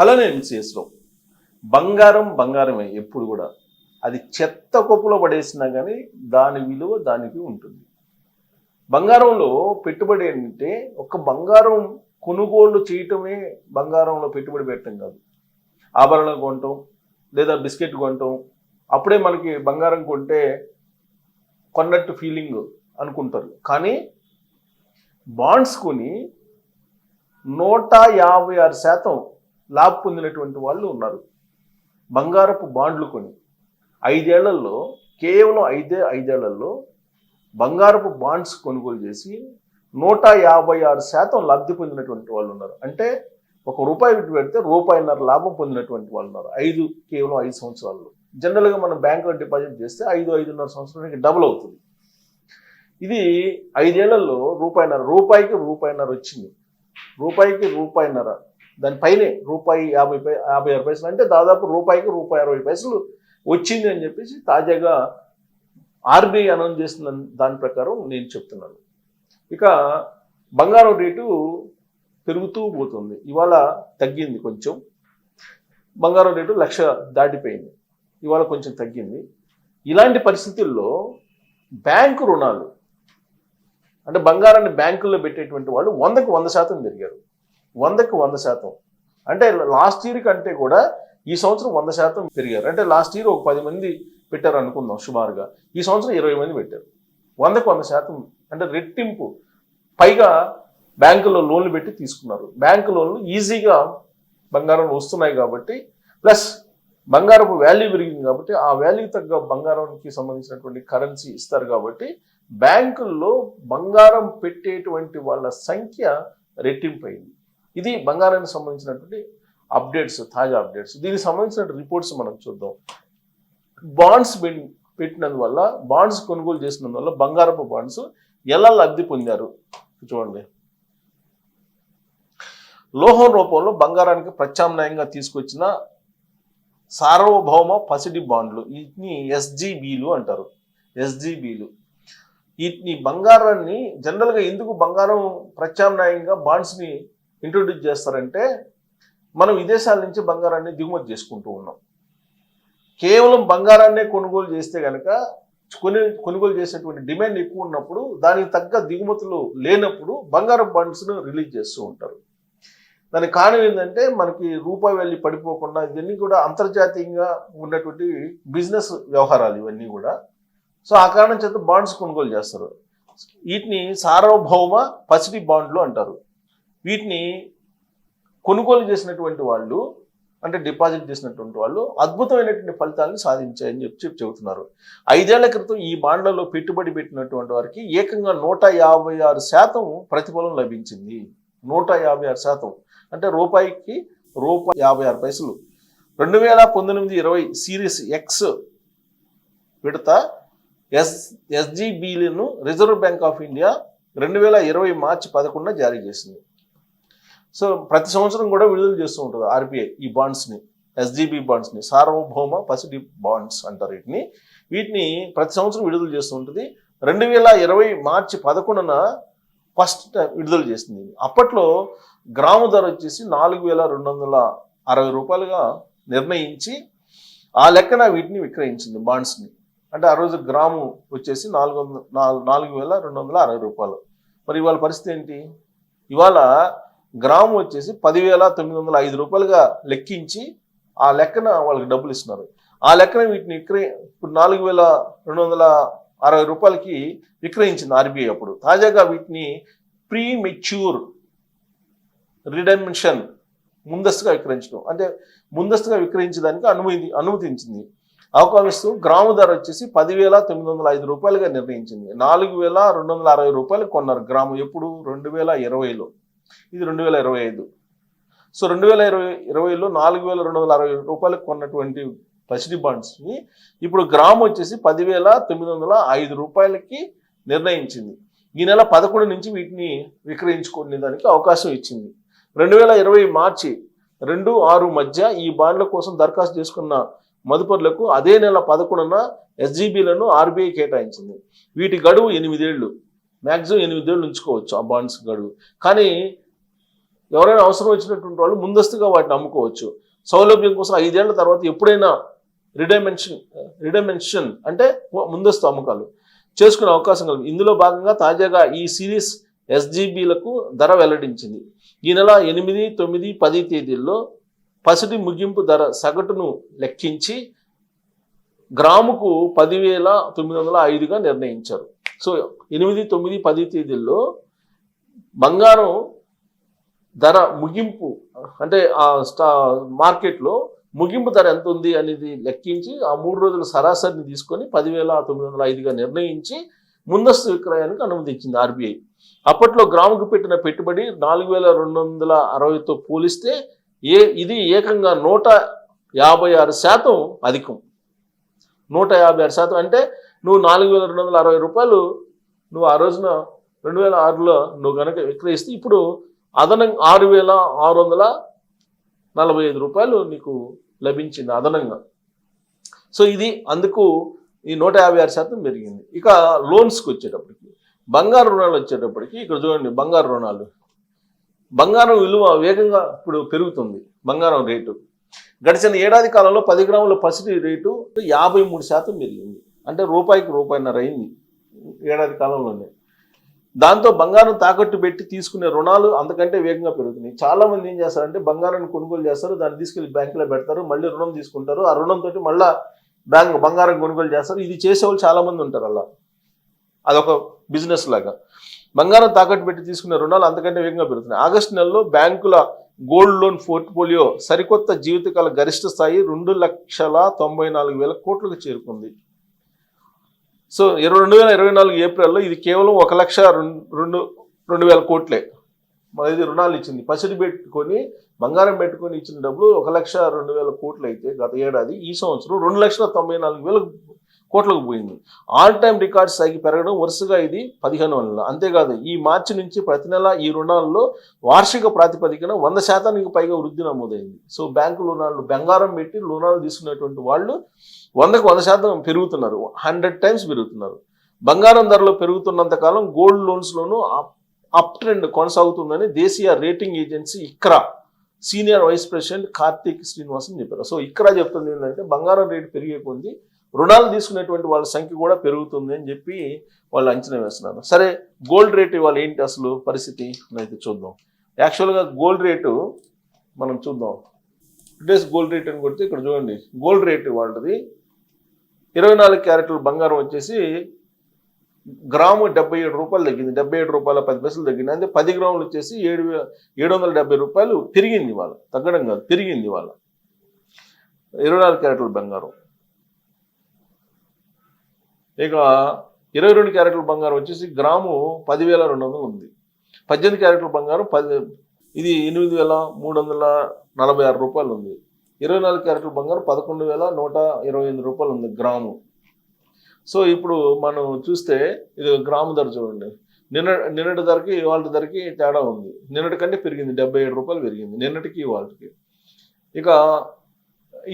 అలానే నేను బంగారం బంగారమే ఎప్పుడు కూడా. అది చెత్త కొప్పులో పడేసినా కానీ దాని విలువ దానికి ఉంటుంది. బంగారంలో పెట్టుబడి ఏంటంటే ఒక బంగారం కొనుగోలు చేయటమే బంగారంలో పెట్టుబడి పెట్టడం కాదు. ఆభరణాలు కొనటం లేదా బిస్కెట్ కొనటం అప్పుడే మనకి బంగారం కొంటే కొన్నట్టు ఫీలింగ్ అనుకుంటారు. కానీ బాండ్స్ కొని నూట యాభై ఆరు శాతం లాభ పొందినటువంటి వాళ్ళు ఉన్నారు. బంగారపు బాండ్లు కొని ఐదేళ్ళలో కేవలం ఐదే ఐదేళ్ళలో బంగారపు బాండ్స్ కొనుగోలు చేసి నూట యాభై ఆరు శాతం లబ్ధి పొందినటువంటి వాళ్ళు ఉన్నారు. అంటే ఒక రూపాయి విట్టు పెడితే రూపాయిన్నర లాభం పొందినటువంటి వాళ్ళు ఉన్నారు. ఐదు కేవలం ఐదు సంవత్సరాల్లో. జనరల్గా మనం బ్యాంకులో డిపాజిట్ చేస్తే ఐదు ఐదున్నర సంవత్సరానికి డబుల్ అవుతుంది. ఇది ఐదేళ్ళలో రూపాయిన్నర రూపాయికి రూపాయిన్నర వచ్చింది. రూపాయికి రూపాయిన్నర. దానిపైనే రూపాయి యాభై పై యాభై ఆరు పైసలు అంటే దాదాపు రూపాయికి రూపాయి అరవై పైసలు వచ్చింది అని చెప్పేసి తాజాగా ఆర్బీఐ అనౌన్స్ చేసిన దాని ప్రకారం నేను చెప్తున్నాను. ఇక బంగారం రేటు పెరుగుతూ పోతుంది. ఇవాళ తగ్గింది కొంచెం. బంగారం రేటు లక్ష దాటిపోయింది. ఇవాళ కొంచెం తగ్గింది. ఇలాంటి పరిస్థితుల్లో బ్యాంకు రుణాలు అంటే బంగారాన్ని బ్యాంకుల్లో పెట్టేటువంటి వాళ్ళు వందకు వంద శాతం పెరిగారు. వందకు వంద శాతం. అంటే లాస్ట్ ఇయర్ కంటే కూడా ఈ సంవత్సరం వంద శాతం పెరిగారు. అంటే లాస్ట్ ఇయర్ ఒక పది మంది పెట్టారు అనుకుందాం సుమారుగా. ఈ సంవత్సరం ఇరవై మంది పెట్టారు. వందకు వంద శాతం అంటే రెట్టింపు. పైగా బ్యాంకులో లోన్లు పెట్టి తీసుకున్నారు. బ్యాంకు లోన్లు ఈజీగా బంగారం వస్తున్నాయి కాబట్టి ప్లస్ బంగారపు వాల్యూ పెరిగింది కాబట్టి ఆ వాల్యూ తగ్గ బంగారానికి సంబంధించినటువంటి కరెన్సీ ఇస్తారు కాబట్టి బ్యాంకుల్లో బంగారం పెట్టేటువంటి వాళ్ళ సంఖ్య రెట్టింపు అయింది ఇది బంగారానికి సంబంధించినటువంటి అప్డేట్స్ తాజా అప్డేట్స్ దీనికి సంబంధించిన రిపోర్ట్స్ మనం చూద్దాం. బాండ్స్ పెట్టినందువల్ల బాండ్స్ కొనుగోలు చేసినందువల్ల బంగారపు బాండ్స్ ఎలా లబ్ధి పొందారు? చూడండి. లోహం రూపంలో బంగారానికి ప్రత్యామ్నాయంగా తీసుకొచ్చిన సార్వభౌమ పసిడి బాండ్లు వీటిని ఎస్జీబీలు అంటారు. ఎస్జీబీలు వీటిని బంగారాన్ని జనరల్గా ఎందుకు బంగారం ప్రత్యామ్నాయంగా బాండ్స్ని ఇంట్రొడ్యూస్ చేస్తారంటే మనం విదేశాల నుంచి బంగారాన్ని దిగుమతి చేసుకుంటూ ఉన్నాం. కేవలం బంగారాన్నే కొనుగోలు చేస్తే కనుక కొని కొనుగోలు చేసేటువంటి డిమాండ్ ఎక్కువ ఉన్నప్పుడు దానికి తగ్గ దిగుమతులు లేనప్పుడు బంగారం బాండ్స్ను రిలీజ్ చేస్తూ ఉంటారు. దానికి కారణం ఏంటంటే మనకి రూపాయి వెళ్ళి పడిపోకుండా ఇవన్నీ కూడా అంతర్జాతీయంగా ఉన్నటువంటి బిజినెస్ వ్యవహారాలు ఇవన్నీ కూడా. సో ఆ కారణం చేత బాండ్స్ కొనుగోలు చేస్తారు. వీటిని సార్వభౌమ పసిడి బాండ్లు అంటారు. వీటిని కొనుగోలు చేసినటువంటి వాళ్ళు అంటే డిపాజిట్ చేసినటువంటి వాళ్ళు అద్భుతమైనటువంటి ఫలితాలను సాధించాయని చెప్పి చెప్పి చెబుతున్నారు. ఐదేళ్ళ క్రితం ఈ బాండ్లలో పెట్టుబడి పెట్టినటువంటి వారికి ఏకంగా నూట యాభై ఆరు శాతం ప్రతిఫలం లభించింది. నూట యాభై ఆరు శాతం. అంటే రూపాయికి రూపాయి యాభై ఆరు పైసలు. రెండు వేల పంతొమ్మిది ఇరవై సిరీస్ ఎక్స్ విడత ఎస్ ఎస్జీబీలను రిజర్వ్ బ్యాంక్ ఆఫ్ ఇండియా రెండు వేల ఇరవై మార్చి పదకొండున జారీ చేసింది. సో ప్రతి సంవత్సరం కూడా విడుదల చేస్తూ ఉంటుంది ఆర్బీఐ ఈ బాండ్స్ని ఎస్జీబీ బాండ్స్ని సార్వభౌమ పసిడి బాండ్స్ అంటారు వీటిని. వీటిని ప్రతి సంవత్సరం విడుదల చేస్తూ ఉంటుంది. రెండు వేల ఇరవై మార్చి పదకొండున ఫస్ట్ విడుదల చేసింది. అప్పట్లో గ్రాము ధర వచ్చేసి నాలుగు వేల రెండు వందల అరవై రూపాయలుగా నిర్ణయించి ఆ లెక్కన వీటిని విక్రయించింది బాండ్స్ని అంటే ఆ రోజు గ్రాము వచ్చేసి నాలుగు వందల నాలుగు వేల రెండు వందల అరవై రూపాయలు. మరి ఇవాళ పరిస్థితి ఏంటి? ఇవాళ గ్రాము వచ్చేసి పదివేల తొమ్మిది వందల ఐదు రూపాయలుగా లెక్కించి ఆ లెక్కన వాళ్ళకి డబ్బులు ఇస్తున్నారు. ఆ లెక్కన వీటిని విక్రయ ఇప్పుడు నాలుగు వేల రెండు వందల అరవై రూపాయలకి విక్రయించింది ఆర్బీఐ అప్పుడు. తాజాగా వీటిని ప్రీ మెచ్యూర్ రిడెన్షన్ ముందస్తుగా విక్రయించడం. అంటే ముందస్తుగా విక్రయించడానికి అనుమతి అనుమతించింది. అవకాశిస్తూ గ్రాము ధర వచ్చేసి పదివేల తొమ్మిది వందల ఐదు రూపాయలుగా నిర్ణయించింది. నాలుగు వేల రెండు వందల అరవై రూపాయలు కొన్నారు గ్రాము. ఎప్పుడు? రెండు వేల ఇరవైలో. ఇది రెండు వేల ఇరవై ఐదు. సో రెండు వేల ఇరవై ఇరవైలో నాలుగు వేల రెండు వందల అరవై రూపాయలకు కొన్నటువంటి పసిడి బాండ్స్ని ఇప్పుడు గ్రామ్ వచ్చేసి పదివేల తొమ్మిది వందల ఐదు రూపాయలకి నిర్ణయించింది. ఈ నెల పదకొండు నుంచి వీటిని విక్రయించుకునే దానికి అవకాశం ఇచ్చింది. రెండు వేల ఇరవై మార్చి రెండు ఆరు మధ్య ఈ బాండ్ల కోసం దరఖాస్తు చేసుకున్న మదుపరులకు అదే నెల పదకొండున ఎస్జీబీలను ఆర్బీఐ కేటాయించింది. వీటి గడువు ఎనిమిదేళ్ళు మ్యాక్సిమం ఎనిమిదేళ్ళు ఉంచుకోవచ్చు ఆ బాండ్స్ గడువు. కానీ ఎవరైనా అవసరం వచ్చినటువంటి వాళ్ళు ముందస్తుగా వాటిని అమ్ముకోవచ్చు. సౌలభ్యం కోసం ఐదేళ్ళ తర్వాత ఎప్పుడైనా రిడైమెన్షన్ రిడైమెన్షన్ అంటే ముందస్తు అమ్మకాలు చేసుకునే అవకాశం కలిగి ఇందులో భాగంగా తాజాగా ఈ సిరీస్ ఎస్జీబీలకు ధర వెల్లడించింది. ఈ నెల ఎనిమిది తొమ్మిది పది తేదీల్లో పసిడి ముగింపు ధర సగటును లెక్కించి గ్రాముకు పదివేల తొమ్మిది వందల ఐదుగా నిర్ణయించారు. సో ఎనిమిది తొమ్మిది పది తేదీల్లో బంగారం ధర ముగింపు అంటే ఆ స్టా మార్కెట్లో ముగింపు ధర ఎంత ఉంది అనేది లెక్కించి ఆ మూడు రోజుల సరాసరిని తీసుకొని పదివేల తొమ్మిది వందల ఐదుగా నిర్ణయించి ముందస్తు విక్రయానికి అనుమతి ఇచ్చింది ఆర్బీఐ. అప్పట్లో గ్రాముకు పెట్టిన పెట్టుబడి నాలుగు వేల రెండు వందల అరవైతో పోలిస్తే ఏ ఇది ఏకంగా నూట యాభై ఆరు శాతం అధికం. నూట యాభై ఆరు శాతం అంటే నువ్వు నాలుగు వేల రెండు వందల అరవై రూపాయలు నువ్వు ఆ రోజున రెండు వేల ఆరులో నువ్వు కనుక విక్రయిస్తే ఇప్పుడు అదనం ఆరు వేల ఆరు వందల నలభై ఐదు రూపాయలు నీకు లభించింది అదనంగా. సో ఇది అందుకు ఈ నూట యాభై ఆరు శాతం పెరిగింది. ఇక లోన్స్కి వచ్చేటప్పటికి బంగారు రుణాలు వచ్చేటప్పటికి ఇక్కడ చూడండి బంగారు రుణాలు. బంగారం విలువ వేగంగా ఇప్పుడు పెరుగుతుంది బంగారం రేటు. గడిచిన ఏడాది కాలంలో పది గ్రాముల పసిడి రేటు యాభై మూడు శాతం పెరిగింది. అంటే రూపాయికి రూపాయిన్నర అయింది ఏడాది కాలంలోనే. దాంతో బంగారం తాకట్టు పెట్టి తీసుకునే రుణాలు అంతకంటే వేగంగా పెరుగుతున్నాయి. చాలా మంది ఏం చేస్తారంటే బంగారాన్ని కొనుగోలు చేస్తారు దాన్ని తీసుకెళ్ళి బ్యాంకులో పెడతారు మళ్ళీ రుణం తీసుకుంటారు. ఆ రుణంతో మళ్ళా బ్యాంక్ బంగారం కొనుగోలు చేస్తారు. ఇది చేసేవాళ్ళు చాలా మంది ఉంటారు అలా. అదొక బిజినెస్ లాగా. బంగారం తాకట్టు పెట్టి తీసుకునే రుణాలు అంతకంటే వేగంగా పెరుగుతున్నాయి. ఆగస్టు నెలలో బ్యాంకుల గోల్డ్ లోన్ పోర్ట్ఫోలియో సరికొత్త జీవితకాల గరిష్ట స్థాయి రెండు లక్షల తొంభై నాలుగు వేల కోట్లకు చేరుకుంది. సో ఇరవై రెండు వేల ఇరవై నాలుగు ఏప్రిల్లో ఇది కేవలం ఒక లక్ష రెండు రెండు రెండు వేల కోట్లే. ఇది రుణాలు ఇచ్చింది. పసిడి పెట్టుకొని బంగారం పెట్టుకొని ఇచ్చిన డబ్బులు ఒక లక్ష రెండు వేల కోట్లు అయితే గత ఏడాది ఈ సంవత్సరం రెండు లక్షల తొంభై నాలుగు వేలు కోట్లకు పోయింది. ఆల్ టైమ్ రికార్డ్స్ సాగి పెరగడం వరుసగా ఇది పదిహేను నెలలు. అంతేకాదు ఈ మార్చి నుంచి ప్రతి నెల ఈ రుణాల్లో వార్షిక ప్రాతిపదికన వంద శాతానికి పైగా వృద్ధి నమోదైంది. సో బ్యాంకు రుణాలు బంగారం పెట్టి రుణాలు తీసుకునేటువంటి వాళ్ళు వందకు వంద శాతం పెరుగుతున్నారు. హండ్రెడ్ టైమ్స్ పెరుగుతున్నారు. బంగారం ధరలు పెరుగుతున్నంత కాలం గోల్డ్ లోన్స్లోనూ అప్ ట్రెండ్ కొనసాగుతుందని దేశీయ rating agency ICRA senior vice president Karthik Srinivasan చెప్పారు. సో ఇక్కడ చెప్తుంది ఏంటంటే బంగారం రేటు పెరిగే కొద్దీ రుణాలు తీసుకునేటువంటి వాళ్ళ సంఖ్య కూడా పెరుగుతుంది అని చెప్పి వాళ్ళు అంచనా వేస్తున్నారు. సరే గోల్డ్ రేట్ ఇవాళ ఏంటి అసలు పరిస్థితి? అయితే చూద్దాం. యాక్చువల్గా గోల్డ్ రేటు మనం చూద్దాం. టుడేస్ గోల్డ్ రేట్ అని కొడితే ఇక్కడ చూడండి గోల్డ్ రేట్ వాళ్ళది ఇరవై నాలుగు క్యారెట్ల బంగారం వచ్చేసి గ్రాము డెబ్బై ఏడు రూపాయలు తగ్గింది. డెబ్బై ఏడు రూపాయల పది పైసలు తగ్గింది. అంటే పది గ్రాములు వచ్చేసి ఏడు ఏడు వందల డెబ్బై రూపాయలు పెరిగింది వాళ్ళ తగ్గడం కాదు పెరిగింది వాళ్ళ ఇరవై నాలుగు క్యారెట్ల బంగారం. ఇక ఇరవై రెండు క్యారెట్ల బంగారం వచ్చేసి గ్రాము పదివేల రెండు వందలు ఉంది. పద్దెనిమిది క్యారెట్ల బంగారం పది ఇది ఎనిమిది వేల మూడు వందల నలభై ఆరు రూపాయలు ఉంది. ఇరవై నాలుగు క్యారెట్ల బంగారం పదకొండు వేల నూట ఇరవై ఎనిమిది రూపాయలు ఉంది గ్రాము. సో ఇప్పుడు మనం చూస్తే ఇది గ్రాము ధర చూడండి. నిన్న నిన్నటి ధరకి ఇవాళ ధరకి తేడా ఉంది. నిన్నటి కంటే పెరిగింది డెబ్బై ఏడు రూపాయలు పెరిగింది. నిన్నటికి ఇవాళకి. ఇక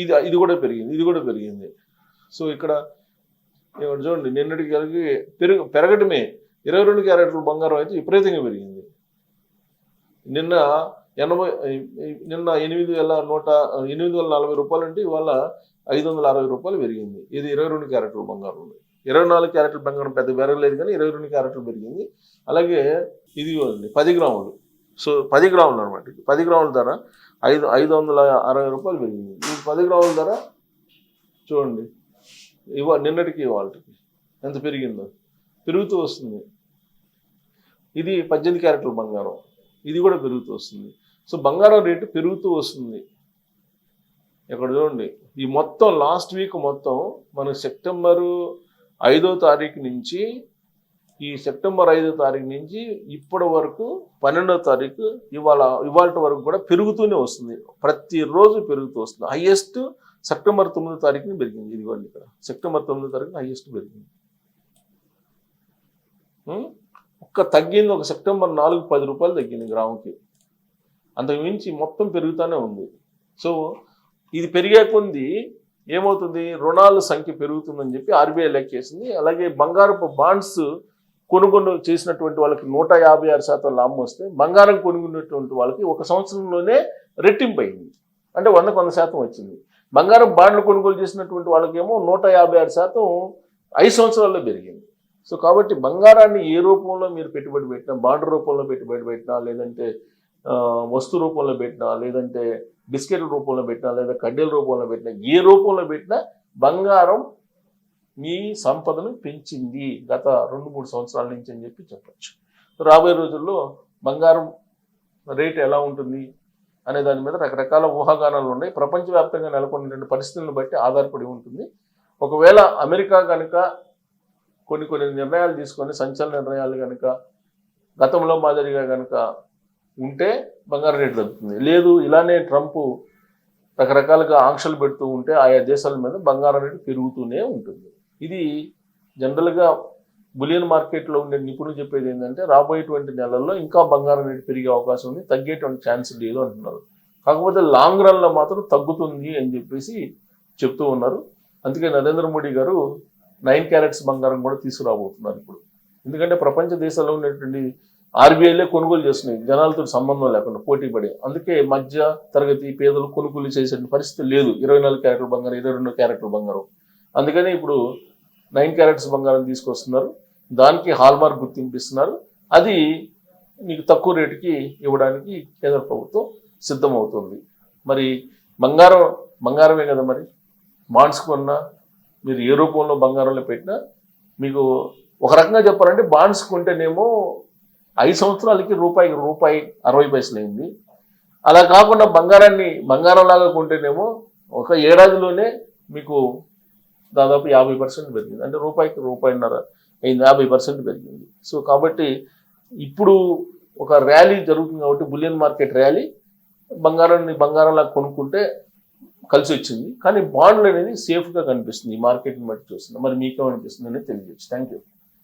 ఇది ఇది కూడా పెరిగింది ఇది కూడా పెరిగింది. సో ఇక్కడ ఇక్కడ చూడండి నిన్నటికి కలిగి పెరుగు పెరగటమే ఇరవై రెండు క్యారెట్లు బంగారం అయితే విపరీతంగా పెరిగింది. నిన్న ఎనభై నిన్న ఎనిమిది వేల నూట ఎనిమిది వేల నలభై రూపాయలు అంటే ఇవాళ ఐదు వందల అరవై రూపాయలు పెరిగింది. ఇది ఇరవై రెండు క్యారెట్ల బంగారం. ఉంది ఇరవై నాలుగు క్యారెట్ల బంగారం పెద్ద పెరగలేదు కానీ ఇరవై రెండు క్యారెట్లు పెరిగింది. అలాగే ఇది ఉంది పది గ్రాములు. సో పది గ్రాములు అనమాట పది గ్రాముల ధర ఐదు ఐదు వందల అరవై రూపాయలు పెరిగింది. ఈ పది గ్రాముల ధర చూడండి. ఇవా నిన్నటికి వాళ్ళకి ఎంత పెరిగిందో. పెరుగుతూ వస్తుంది. ఇది పద్దెనిమిది క్యారెట్ల బంగారం. ఇది కూడా పెరుగుతూ వస్తుంది. సో బంగారం రేటు పెరుగుతూ వస్తుంది. ఇక్కడ చూడండి. ఈ మొత్తం లాస్ట్ వీక్ మొత్తం మనకు సెప్టెంబరు ఐదో తారీఖు నుంచి ఈ సెప్టెంబర్ ఐదో తారీఖు నుంచి ఇప్పటి వరకు పన్నెండో తారీఖు ఇవాళ ఇవాళ వరకు కూడా పెరుగుతూనే వస్తుంది. ప్రతిరోజు పెరుగుతూ వస్తుంది. హైయెస్ట్ సెప్టెంబర్ తొమ్మిదో తారీఖున పెరిగింది. ఇదిగోండి ఇక్కడ. సెప్టెంబర్ తొమ్మిదో తారీఖున హైయెస్ట్ పెరిగింది. ఒక్క తగ్గింది ఒక సెప్టెంబర్ నాలుగు పది రూపాయలు తగ్గింది గ్రాముకి. అంతకు మించి మొత్తం పెరుగుతూనే ఉంది. సో ఇది పెరిగే కొంది ఏమవుతుంది? రుణాల సంఖ్య పెరుగుతుందని చెప్పి ఆర్బీఐ లెక్కేసింది అలాగే బంగారపు బాండ్స్ కొనుగోలు చేసినటువంటి వాళ్ళకి నూట యాభై ఆరు శాతం లాభం వస్తే బంగారం కొనుక్కున్నటువంటి వాళ్ళకి ఒక సంవత్సరంలోనే రెట్టింపు అయింది. అంటే వందకు వంద శాతం వచ్చింది. బంగారం బాండ్లు కొనుగోలు చేసినటువంటి వాళ్ళకేమో నూట యాభై ఆరు శాతం ఐదు సంవత్సరాల్లో పెరిగింది. సో కాబట్టి బంగారాన్ని ఏ రూపంలో మీరు పెట్టుబడి పెట్టినా బాండ్ రూపంలో పెట్టుబడి పెట్టినా లేదంటే వస్తు రూపంలో పెట్టినా లేదంటే బిస్కెట్ల రూపంలో పెట్టినా లేదా కడ్డీల రూపంలో పెట్టినా ఏ రూపంలో పెట్టినా బంగారం మీ సంపదను పెంచింది గత రెండు మూడు సంవత్సరాల నుంచి అని చెప్పి చెప్పచ్చు. రాబోయే రోజుల్లో బంగారం రేట్ ఎలా ఉంటుంది? అనే దాని మీద రకరకాల ఊహాగానాలు ఉన్నాయి. ప్రపంచవ్యాప్తంగా నెలకొన్నటువంటి పరిస్థితులను బట్టి ఆధారపడి ఉంటుంది. ఒకవేళ అమెరికా కనుక కొన్ని కొన్ని నిర్ణయాలు తీసుకొని సంచలన నిర్ణయాలు కనుక గతంలో మాదిరిగా కనుక ఉంటే బంగారం రేటు తగ్గుతుంది. లేదు ఇలానే ట్రంప్ రకరకాలుగా ఆంక్షలు పెడుతూ ఉంటే ఆయా దేశాల మీద బంగారం రేటు పెరుగుతూనే ఉంటుంది. ఇది జనరల్గా బులియన్ మార్కెట్లో ఉండే నిపుణులు చెప్పేది ఏంటంటే రాబోయేటువంటి నెలల్లో ఇంకా బంగారం రేటు పెరిగే అవకాశం ఉంది తగ్గేటువంటి ఛాన్స్ లేదు అంటున్నారు. కాకపోతే లాంగ్ రన్లో మాత్రం తగ్గుతుంది అని చెప్పేసి చెప్తూ ఉన్నారు. అందుకే నరేంద్ర మోడీ గారు నైన్ క్యారెట్స్ బంగారం కూడా తీసుకురాబోతున్నారు ఇప్పుడు. ఎందుకంటే ప్రపంచ దేశాల్లో ఉన్నటువంటి ఆర్బీఐలే కొనుగోలు చేస్తున్నాయి జనాలతో సంబంధం లేకుండా పోటీ పడి. అందుకే మధ్య తరగతి పేదలు కొనుగోలు చేసే పరిస్థితి లేదు. ఇరవై నాలుగు క్యారెట్ల బంగారం ఇరవై రెండు క్యారెట్ల బంగారం. అందుకని ఇప్పుడు నైన్ క్యారెట్స్ బంగారం తీసుకొస్తున్నారు. దానికి హాల్మార్క్ గుర్తింపు ఇస్తున్నారు అది మీకు తక్కువ రేటుకి ఇవ్వడానికి కేంద్ర ప్రభుత్వం సిద్ధమవుతుంది. మరి బంగారం బంగారమే కదా మరి? బాండ్స్ కొన్నా మీరు ఏ రూపంలో బంగారంలో పెట్టినా మీకు ఒక రకంగా చెప్పాలంటే బాండ్స్ కొంటేనేమో ఐదు సంవత్సరాలకి రూపాయికి రూపాయి అరవై పైసలు అయింది. అలా కాకుండా బంగారాన్ని బంగారంలాగా కొంటేనేమో ఒక ఏడాదిలోనే మీకు దాదాపు యాభై పర్సెంట్ పెరిగింది. అంటే రూపాయికి రూపాయిన్నర యాభై పర్సెంట్ పెరిగింది. సో కాబట్టి ఇప్పుడు ఒక ర్యాలీ జరుగుతుంది కాబట్టి బులియన్ మార్కెట్ ర్యాలీ బంగారాన్ని బంగారంలా కొనుక్కుంటే కలిసి వచ్చింది. కానీ బాండ్లు అనేది సేఫ్గా కనిపిస్తుంది. ఈ మార్కెట్ని బట్టి చూస్తుంది మరి మీకేమనిపిస్తుంది అనేది తెలియజేచ్చు థ్యాంక్ యూ